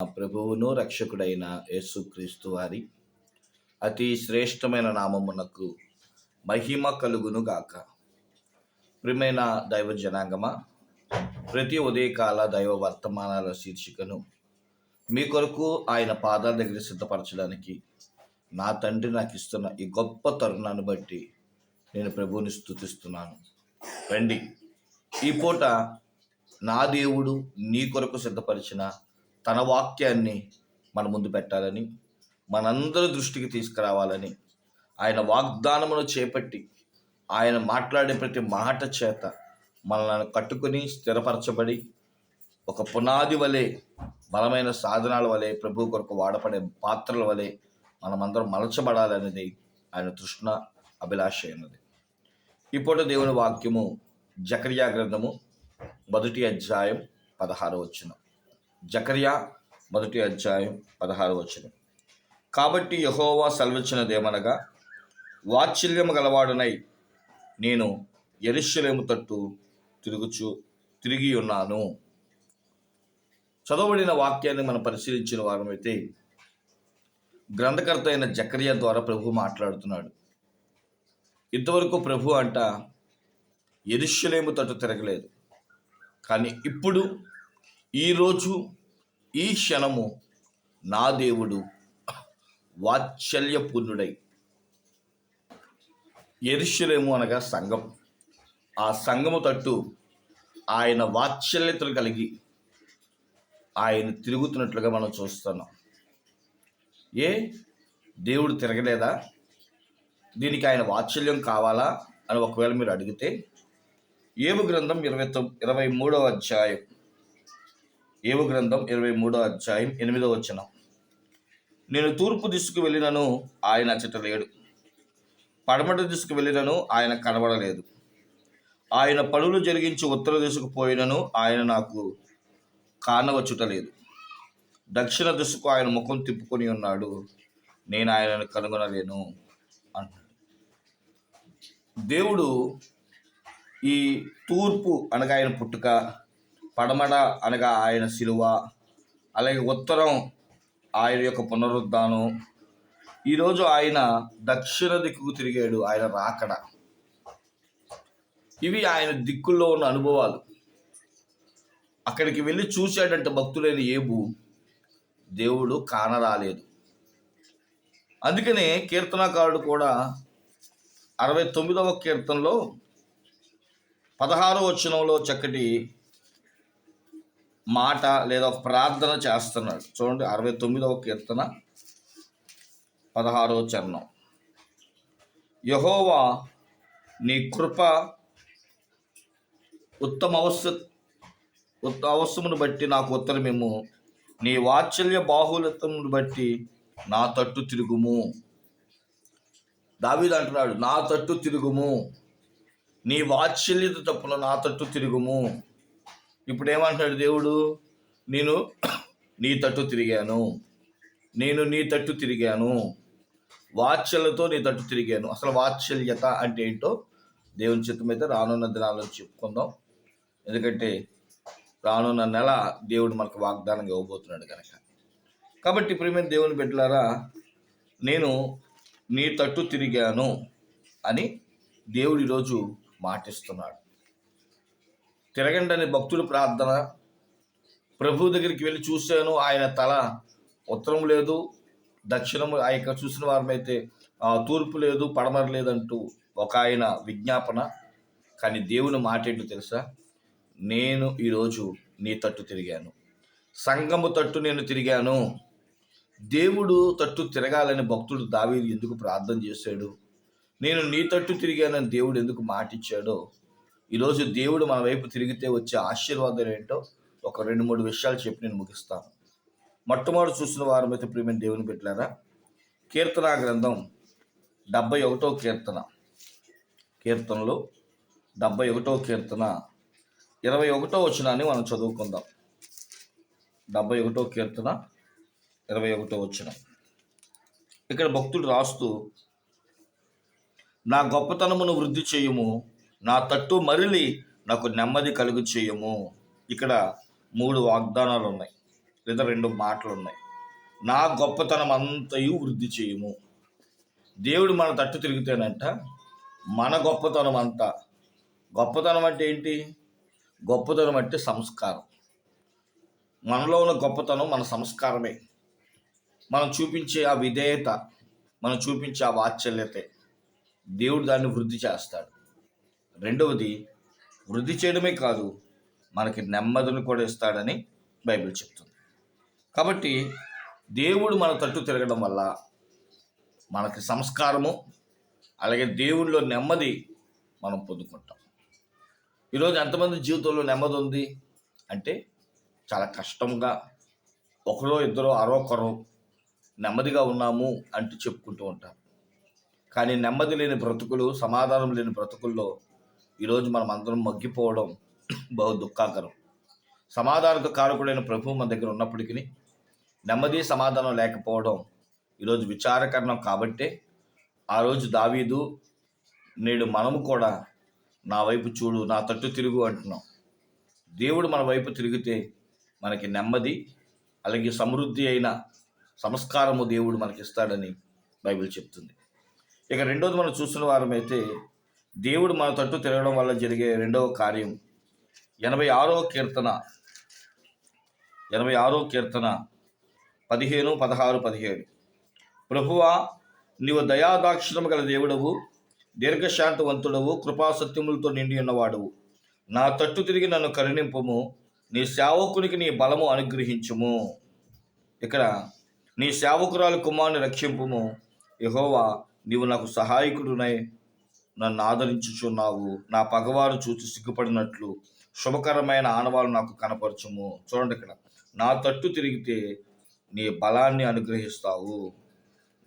నా ప్రభువును రక్షకుడైన యేసుక్రీస్తు వారి అతి శ్రేష్టమైన నామమునకు మహిమ కలుగును గాక. ప్రియమైన దైవ జనాంగమా ప్రతి ఉదయకాల దైవ వర్తమానాల శీర్షికను మీ కొరకు ఆయన పాదాల దగ్గర సిద్ధపరచడానికి నా తండ్రి నాకు ఇస్తున్న ఈ గొప్ప తరుణాన్ని బట్టి నేను ప్రభువుని స్తుతిస్తున్నాను. రండి. ఈ పూట నా దేవుడు నీ కొరకు సిద్ధపరిచిన తన వాక్యాన్ని మన ముందు పెట్టాలని మనందరి దృష్టికి తీసుకురావాలని ఆయన వాగ్దానమును చేపట్టి ఆయన మాట్లాడే ప్రతి మాట చేత మనల్ని కట్టుకుని స్థిరపరచబడి ఒక పునాది వలె బలమైన సాధనాల వలె ప్రభు కొరకు వాడపడే పాత్రల వలె మనమందరం మలచబడాలనేది ఆయన తృష్ణ అభిలాష అయినది ఇప్పుడు దేవుని వాక్యము జకర్యా గ్రంథము మొదటి అధ్యాయం పదహారు వచ్చిన జకర్యా మొదటి అధ్యాయం పదహారు వచ్చిన కాబట్టి యహోవా సెలవిచ్చినదేమనగా వాత్సల్యము గలవాడునై నేను ఎరుషలేము తట్టు తిరుగుచు తిరిగి ఉన్నాను. చదవబడిన వాక్యాన్ని మనం పరిశీలించిన వారమైతే గ్రంథకర్త అయిన జకర్య ద్వారా ప్రభు మాట్లాడుతున్నాడు. ఇంతవరకు ప్రభు అంట ఎరుషలేము తట్టు తిరగలేదు. కానీ ఇప్పుడు ఈరోజు ఈ క్షణము నా దేవుడు వాత్సల్యపూర్ణుడై. ఎరుషలేము అనగా సంఘం. ఆ సంఘము తట్టు ఆయన వాత్సల్యతలు కలిగి ఆయన తిరుగుతున్నట్లుగా మనం చూస్తున్నాం. ఏ? దేవుడు తిరగలేదా? దీనికి ఆయన వాత్సల్యం కావాలా? అని ఒకవేళ మీరు అడిగితే ఏము గ్రంథం ఇరవై తొమ్ ఇరవై మూడవ అధ్యాయం. ఏవు గ్రంథం ఇరవై మూడో అధ్యాయం ఎనిమిదో వచ్చిన నేను తూర్పు దిశకు వెళ్ళినను ఆయన అచ్చట లేడు పడమట దిశకు వెళ్ళినను ఆయన కనబడలేదు. ఆయన పనులు జరిగించి ఉత్తర దిశకు పోయినను ఆయన నాకు కానవచ్చుటలేదు. దక్షిణ దిశకు ఆయన ముఖం తిప్పుకొని ఉన్నాడు నేను ఆయనను కనుగొనలేను అన్నాడు దేవుడు ఈ తూర్పు అనగా ఆయన పుట్టుక పడమడ అనగా ఆయన శిలువ అలాగే ఉత్తరం ఆయన యొక్క పునరుద్ధానం. ఈరోజు ఆయన దక్షిణ దిక్కుకు తిరిగాడు ఆయన రాకడ. ఇవి ఆయన దిక్కుల్లో ఉన్న అనుభవాలు. అక్కడికి వెళ్ళి చూశాడంటే భక్తులైన ఏబు దేవుడు కానరాలేదు. అందుకనే కీర్తనాకారుడు కూడా అరవై తొమ్మిదవ కీర్తనలో పదహారో వచనంలో చక్కటి మాట లేదా ఒక ప్రార్థన చేస్తున్నాడు. చూడండి అరవై తొమ్మిదవ కీర్తన పదహారో చరణం. యహోవా నీ కృప ఉత్తమ అవస్థ ఉత్త అవసరమును బట్టి నాకు ఉత్తరమేమో నీ వాత్సల్య బాహులతమును బట్టి నా తట్టు తిరుగుము. దావీదు అంటున్నాడు నా తట్టు తిరుగుము. నీ వాత్సల్యత తప్పున నా తట్టు తిరుగుము. ఇప్పుడు ఏమంటున్నాడు దేవుడు? నేను నీ తట్టు తిరిగాను. నేను నీ తట్టు తిరిగాను. వాత్సల్యతో నీ తట్టు తిరిగాను. అసలు వాత్సల్యత అంటే ఏంటో దేవుని చిత్తం అయితే రానున్న దినాల్లో చెప్పుకుందాం. ఎందుకంటే రానున్న నెల దేవుడు మనకు వాగ్దానంగా ఇవ్వబోతున్నాడు కనుక కాబట్టి ప్రియమైన దేవుని బిడ్డలారా నేను నీ తట్టు తిరిగాను అని దేవుడు ఈరోజు మాటిస్తున్నాడు. తిరగండి భక్తులు భక్తుల ప్రార్థన. ప్రభు దగ్గరికి వెళ్ళి చూశాను ఆయన తల ఉత్తరం లేదు దక్షిణం ఆ యొక్క చూసిన వారమైతే తూర్పు లేదు పడమర లేదంటూ ఒక ఆయన విజ్ఞాపన. కానీ దేవుని మాట ఏంటో తెలుసా? నేను ఈరోజు నీ తట్టు తిరిగాను. సంగము తట్టు నేను తిరిగాను. దేవుడు తట్టు తిరగాలని భక్తుడు దావీదు ఎందుకు ప్రార్థన చేశాడు? నేను నీ తట్టు తిరిగానని దేవుడు ఎందుకు మాటిచ్చాడో ఈరోజు దేవుడు మన వైపు తిరిగితే వచ్చే ఆశీర్వాదం ఏంటో ఒక రెండు మూడు విషయాలు చెప్పి నేను ముగిస్తాను. మొట్టమొదటి చూసిన వారమైతే ప్రియమైన దేవుని పెట్టారా కీర్తన గ్రంథం డెబ్బై ఒకటో కీర్తన. కీర్తనలో డెబ్బై ఒకటో కీర్తన ఇరవై ఒకటో వచనాన్ని మనం చదువుకుందాం. డెబ్బై ఒకటో కీర్తన ఇరవై ఒకటో వచనం. ఇక్కడ భక్తుడు రాస్తూ నా గొప్పతనమును వృద్ధి చేయము నా తట్టు మరలి నాకు నెమ్మది కలుగు చేయము ఇక్కడ మూడు వాగ్దానాలు ఉన్నాయి లేదా రెండు మాటలు ఉన్నాయి నా గొప్పతనం అంతయు వృద్ధి చేయము దేవుడు మన తట్టు తిరిగితేనంట మన గొప్పతనం అంతా గొప్పతనం అంటే ఏంటి? గొప్పతనం అంటే సంస్కారం. మనలో ఉన్న గొప్పతనం మన సంస్కారమే. మనం చూపించే ఆ విధేయత మనం చూపించే ఆ వాత్సల్యతే దేవుడు దాన్ని వృద్ధి చేస్తాడు. రెండవది వృద్ధి చేయడమే కాదు మనకి నెమ్మదిని కూడా ఇస్తాడని బైబిల్ చెప్తుంది. కాబట్టి దేవుడు మన తట్టు తిరగడం వల్ల మనకి సంస్కారము అలాగే దేవుడిలో నెమ్మది మనం పొందుకుంటాం. ఈరోజు ఎంతమంది జీవితంలో నెమ్మది ఉంది అంటే చాలా కష్టంగా ఒకరో ఇద్దరో అరొకరో నెమ్మదిగా ఉన్నాము అంటూ చెప్పుకుంటూ ఉంటారు. కానీ నెమ్మది లేని బ్రతుకులు సమాధానం లేని బ్రతుకుల్లో ఈరోజు మనం అందరం మగ్గిపోవడం బహు దుఃఖాకరం. సమాధానకు కారకుడైన ప్రభు మన దగ్గర ఉన్నప్పటికీ నెమ్మది సమాధానం లేకపోవడం ఈరోజు విచారకరణం కాబట్టే ఆ రోజు దావీదు నేడు మనము కూడా నా వైపు చూడు నా తట్టు తిరుగు అంటున్నాం. దేవుడు మన వైపు తిరిగితే మనకి నెమ్మది అలాగే సమృద్ధి అయిన సంస్కారము దేవుడు మనకి ఇస్తాడని బైబిల్ చెప్తుంది. ఇక రెండోది మనం చూసిన వారమైతే దేవుడు మన తట్టు తిరగడం వల్ల జరిగే రెండవ కార్యం. ఎనభై ఆరో కీర్తన. ఎనభై ఆరో కీర్తన. పదిహేను పదహారు పదిహేడు. ప్రభువా నీవు దయాదాక్షిణము గల దేవుడవు దీర్ఘశాంతవంతుడవు కృపాసత్యములతో నిండి ఉన్నవాడవు. నా తట్టు తిరిగి నన్ను కరుణింపము నీ సేవకునికి నీ బలము అనుగ్రహించుము. ఇక్కడ నీ సేవకురాలు కుమారుని రక్షింపుము. యహోవా నీవు నాకు సహాయకుడునై నన్ను ఆదరించుచున్నావు. నా పగవారు చూచి సిగ్గుపడినట్లు శుభకరమైన ఆనవాలు నాకు కనపరచుము. చూడండి ఇక్కడ. నా తట్టు తిరిగితే నీ బలాన్ని అనుగ్రహిస్తావు.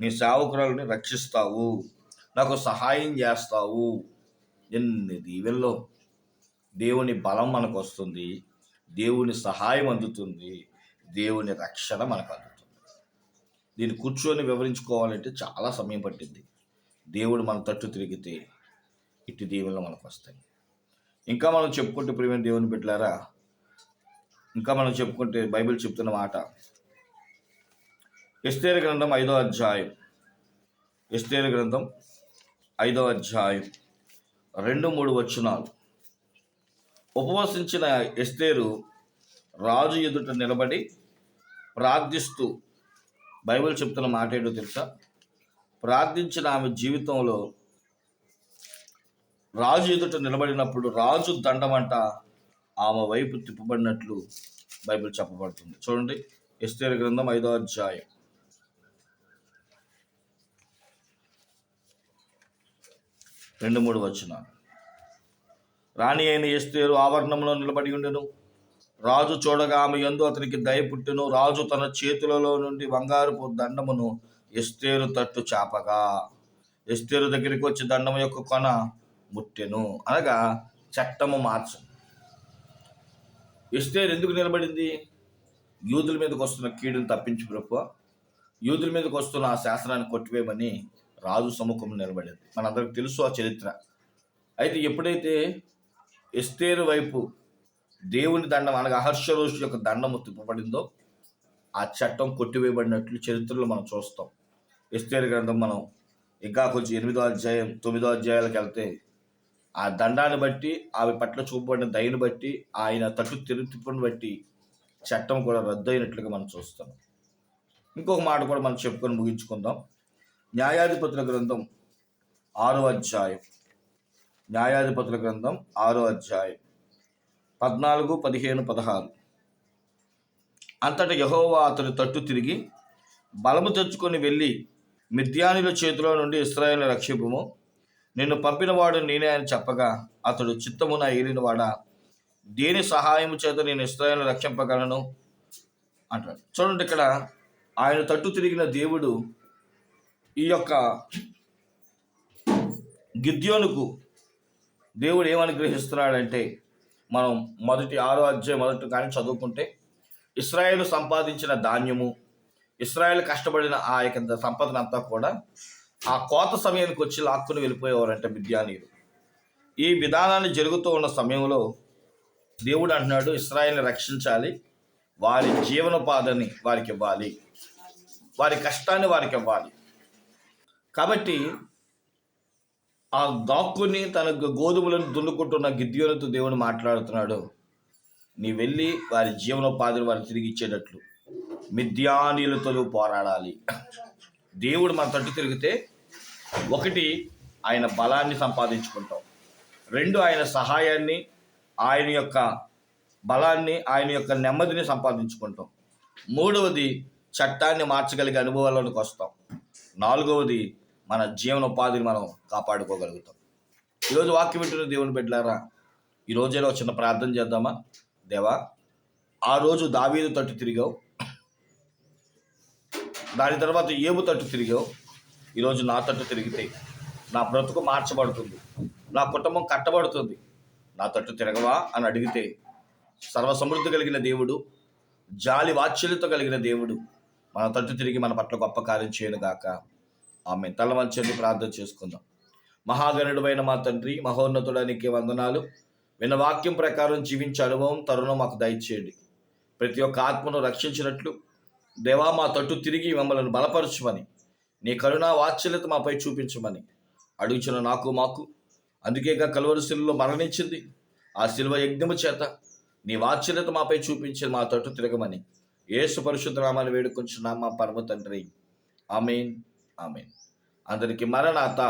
నీ సేవకురాలని రక్షిస్తావు. నాకు సహాయం చేస్తావు. ఎన్ని దీవెల్లో దేవుని బలం మనకు వస్తుంది దేవుని సహాయం అందుతుంది. దేవుని రక్షణ మనకు అందుతుంది దీన్ని కూర్చొని వివరించుకోవాలంటే చాలా సమయం పట్టింది. దేవుడు మన తట్టు తిరిగితే ఇటు దీవెనలు మనకు వస్తాయి ఇంకా మనం చెప్పుకుంటే ప్రియమైన దేవుని బిడ్డలారా ఇంకా మనం చెప్పుకుంటే బైబిల్ చెప్తున్న మాట ఎస్తేరు గ్రంథం ఐదో అధ్యాయం ఎస్తేరు గ్రంథం ఐదో అధ్యాయం రెండు మూడు వచనాలు. ఉపవసించిన ఎస్తేరు రాజు ఎదుట నిలబడి ప్రార్థిస్తూ బైబిల్ చెప్తున్న మాట ఏంటో తెలుసా? ప్రార్థించిన ఆమె జీవితంలో రాజు ఎదుట నిలబడినప్పుడు రాజు దండమంట ఆమె వైపు తిప్పబడినట్లు బైబిల్ చెప్పబడుతుంది. చూడండి ఎస్తేరు గ్రంథం ఐదో అధ్యాయం. రెండు మూడు వచ్చిన రాణి అయిన ఎస్తేరు ఆవరణంలో నిలబడి ఉండెను. రాజు చూడగా ఆమె ఎందు అతనికి దయ పుట్టెను. రాజు తన చేతులలో నుండి బంగారుపు దండమును ఎస్తేరు తట్టు చాపగా. ఎస్తేరు దగ్గరికి వచ్చి దండము యొక్క కొన ముట్టెను. అనగా చట్టము మార్చు. ఎస్టేర్ ఎందుకు నిలబడింది? యూదుల మీదకి వస్తున్న కీడును తప్పించి ప్రభు యూదుల మీదకి వస్తున్న ఆ శాసనాన్ని కొట్టివేయమని రాజు సముఖం నిలబడింది. మనందరికి తెలుసు ఆ చరిత్ర. అయితే ఎప్పుడైతే ఎస్తేరు వైపు దేవుని దండం అనగా అహర్షరోషు యొక్క దండము తిప్పబడిందో ఆ చట్టం కొట్టివేయబడినట్లు చరిత్రలో మనం చూస్తాం. ఎస్తేరు గ్రంథం మనం ఇంకా కొంచెం ఎనిమిదో అధ్యాయం తొమ్మిదో అధ్యాయాలకు వెళ్తే ఆ దండాన్ని బట్టి ఆమె పట్ల చూపబడిన దయని బట్టి ఆయన తట్టు తిరుగుతిప్పుని బట్టి చట్టం కూడా రద్దు అయినట్లుగా మనం చూస్తాం. ఇంకొక మాట కూడా మనం చెప్పుకొని ముగించుకుందాం. న్యాయాధిపతుల గ్రంథం ఆరో అధ్యాయం. న్యాయాధిపతుల గ్రంథం ఆరో అధ్యాయం. పద్నాలుగు పదిహేను పదహారు. అంతట యహోవా అతని తట్టు తిరిగి బలము తెచ్చుకొని వెళ్ళి మిద్యానుల చేతిలో నుండి ఇస్రాయేల్ రక్షింపుము. నిన్ను పంపినవాడు నేనే అని చెప్పగా అతడు చిత్తమున ఏలినవాడా దేని సహాయము చేత నేను ఇస్రాయేల్ రక్షింపగలను? అంటాడు. చూడండి ఇక్కడ ఆయన తట్టు తిరిగిన దేవుడు ఈ యొక్క గిద్యోనుకు దేవుడు ఏమని గ్రహిస్తున్నాడంటే మనం మొదటి ఆరో అధ్యాయం మొదటి కానీ చదువుకుంటే ఇస్రాయేల్ సంపాదించిన ధాన్యము ఇస్రాయేల్ కష్టపడిన ఆ యొక్క సంపదనంతా కూడా ఆ కోత సమయానికి వచ్చి లాక్కుని వెళ్ళిపోయేవారంట మిద్యానీయులు. ఈ విధానాన్ని జరుగుతూ ఉన్న సమయంలో దేవుడు అంటున్నాడు ఇస్రాయల్ని రక్షించాలి వారి జీవనోపాధిని వారికి ఇవ్వాలి వారి కష్టాన్ని వారికి ఇవ్వాలి. కాబట్టి ఆ దాక్కుని తన గోధుమలను దున్నుకుంటున్న గిద్యోనితో దేవుడు మాట్లాడుతున్నాడు నీ వెళ్ళి వారి జీవనోపాధిని వారికి తిరిగి ఇచ్చేటట్లు మిథ్యానీలతో పోరాడాలి. దేవుడు మన తట్టు తిరిగితే ఒకటి ఆయన బలాన్ని సంపాదించుకుంటాం. రెండు ఆయన సహాయాన్ని ఆయన యొక్క బలాన్ని ఆయన యొక్క నెమ్మదిని సంపాదించుకుంటాం. మూడవది చట్టాన్ని మార్చగలిగే అనుభవాల్లోకి వస్తాం. నాలుగవది మన జీవనోపాధిని మనం కాపాడుకోగలుగుతాం. ఈరోజు వాక్యం వింటున్న దేవుని బిడ్డలారా ఈ చిన్న ప్రార్థన చేద్దామా? దేవా ఆ రోజు దావీదు తట్టు తిరిగావు. దాని తర్వాత ఏబు తట్టు తిరిగావు. ఈరోజు నా తట్టు తిరిగితే నా బ్రతుకు మార్చబడుతుంది. నా కుటుంబం కట్టబడుతుంది. నా తట్టు తిరగవా అని అడిగితే సర్వసమృద్ధి కలిగిన దేవుడు జాలి వాత్సల్యత కలిగిన దేవుడు మన తట్టు తిరిగి మన పట్ల గొప్ప కార్యం చేయను గాక. ఆమె తల ప్రార్థన చేసుకుందాం. మహాగణుడైన మా తండ్రి మహోన్నతుడానికి వందనాలు. విన్న వాక్యం ప్రకారం జీవించే అనుభవం తరుణం మాకు దయచేయండి. ప్రతి ఒక్క ఆత్మను రక్షించినట్లు దేవా మా తట్టు తిరిగి మమ్మల్ని బలపరచుమని. నీ కరుణా వాత్సల్యత మాపై చూపించమని. అడుగుచిన నాకు మాకు. అందుకేగా కలువరి శిలువలో మరణించింది. ఆ శిలువ యజ్ఞము చేత నీ వాత్సల్యత మాపై చూపించి మా తట్టు తిరగమని. ఏసు పరిశుద్ధ నామాన్ని మా పరమ తండ్రి. ఆమెన్. ఆమెన్. అందరికి మరణాత.